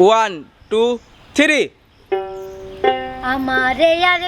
One two three আমারে আর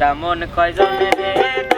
একটা কয়জনে রে?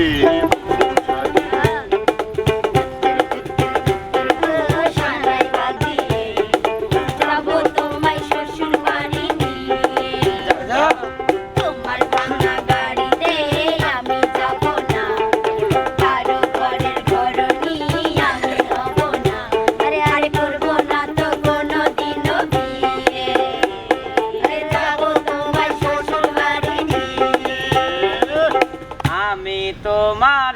see. তোমার